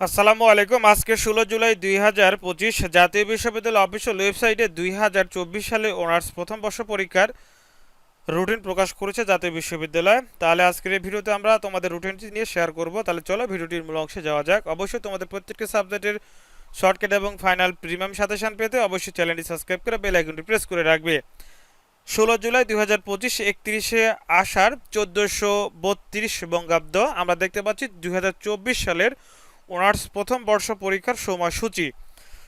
আসসালামু আলাইকুম। আজকে ষোলো জুলাই দুই হাজার পঁচিশ জাতীয় বিশ্ববিদ্যালয় অফিসিয়াল ওয়েবসাইটে দুই হাজার চব্বিশ সালে অনার্স প্রথম বর্ষ পরীক্ষার রুটিন প্রকাশ করেছে জাতীয় বিশ্ববিদ্যালয়। তাহলে আজকের এই ভিডিওতে আমরা তোমাদের রুটিনটি নিয়ে শেয়ার করব। তাহলে চলো ভিডিওটির মূল অংশে যাওয়া যাক। অবশ্যই তোমাদের প্রত্যেকটি সাবজেক্টের শর্টকাট এবং ফাইনাল প্রিমিয়াম সাজেশন পেতে অবশ্যই চ্যানেলটি সাবস্ক্রাইব করে বেল আইকনটি প্রেস করে রাখবে। ষোলো জুলাই দুই হাজার পঁচিশ একত্রিশে আষাঢ় চোদ্দোশো বত্রিশ বঙ্গাব্দ। আমরা দেখতে পাচ্ছি দুই হাজার চব্বিশ সালের অনার্স প্রথম বর্ষ পরীক্ষার সময়সূচি।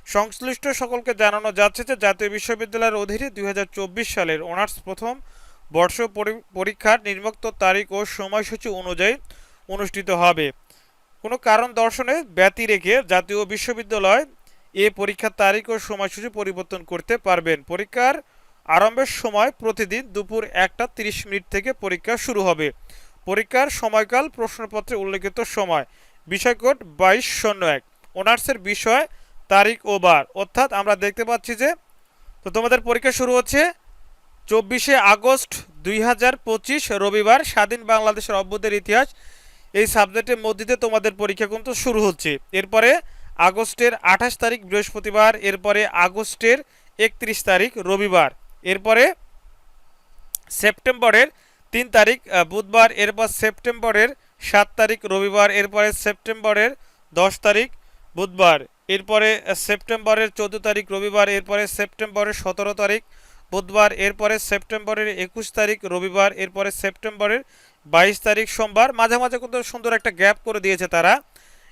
সংশ্লিষ্ট সকলকে জানানো যাচ্ছে যে জাতীয় বিশ্ববিদ্যালয়ের অধীনে দু হাজার চব্বিশ সালের অনার্স প্রথম বর্ষ পরি- পরীক্ষার নির্মুক্ত তারিখ ও সময়সূচি অনুযায়ী অনুষ্ঠিত হবে। কোনো কারণ দর্শনে ব্যতি রেখে জাতীয় বিশ্ববিদ্যালয় এ পরীক্ষার তারিখ ও সময়সূচি পরিবর্তন করতে পারবেন। পরীক্ষার আরম্ভের সময় প্রতিদিন দুপুর একটা তিরিশ মিনিট থেকে পরীক্ষা শুরু হবে। পরীক্ষার সময়কাল প্রশ্নপত্রে উল্লেখিত সময়। বিষয়কোড বাইশ শূন্য এক। অনার্সের বিষয় তারিখ ও বার। অর্থাৎ আমরা দেখতে পাচ্ছি যে, তো তোমাদের পরীক্ষা শুরু হচ্ছে চব্বিশে আগস্ট দুই হাজার পঁচিশ, রবিবার স্বাধীন বাংলাদেশের অভ্যুদের ইতিহাস। এই সাবজেক্টের মধ্যে তোমাদের পরীক্ষা কিন্তু শুরু হচ্ছে। এরপরে আগস্টের আঠাশ তারিখ বৃহস্পতিবার, এরপরে আগস্টের একত্রিশ তারিখ রবিবার, এরপরে সেপ্টেম্বরের তিন তারিখ বুধবার, এরপর সেপ্টেম্বরের সাত তারিখ রবিবার, এরপরে সেপ্টেম্বরের দশ তারিখ বুধবার, এরপরে সেপ্টেম্বরের চোদ্দ তারিখ রবিবার, এরপরে সেপ্টেম্বরের সতেরো তারিখ বুধবার, এরপরে সেপ্টেম্বরের একুশ তারিখ রবিবার, এরপরে সেপ্টেম্বরের বাইশ তারিখ সোমবার। মাঝে মাঝে কিন্তু সুন্দর একটা গ্যাপ করে দিয়েছে তারা।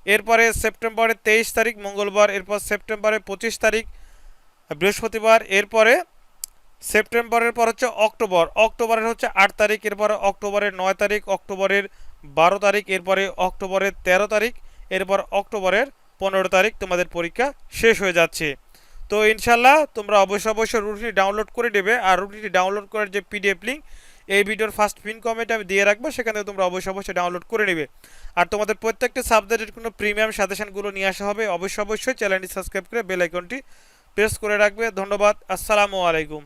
এরপরে সেপ্টেম্বরের তেইশ তারিখ মঙ্গলবার, এরপর সেপ্টেম্বরের পঁচিশ তারিখ বৃহস্পতিবার, এরপরে সেপ্টেম্বরের পর হচ্ছে অক্টোবর, অক্টোবরের হচ্ছে আট তারিখ, এরপরে অক্টোবরের নয় তারিখ, অক্টোবরের বারো তারিখ, এরপরে অক্টোবরের তেরো তারিখ, এরপর অক্টোবরের পনেরো তারিখ তোমাদের পরীক্ষা শেষ হয়ে যাচ্ছে। তো ইনশাল্লাহ তোমরা অবশ্যই অবশ্যই রুটিনটি ডাউনলোড করে নেবে আর রুটিনটি ডাউনলোড করার যে পিডিএফ লিঙ্ক এই ভিডিওর ফার্স্ট পিন কমেন্টে আমি দিয়ে রাখব, সেখানে তোমরা অবশ্যই অবশ্যই ডাউনলোড করে নেবে। আর তোমাদের প্রত্যেকটা সাবজেক্টের কোনো প্রিমিয়াম সাজেশনগুলো নিয়ে আসা হবে, অবশ্যই অবশ্যই চ্যানেলটি সাবস্ক্রাইব করে বেল প্রেস করে রাখবে। ধন্যবাদ, আসসালামু আলাইকুম।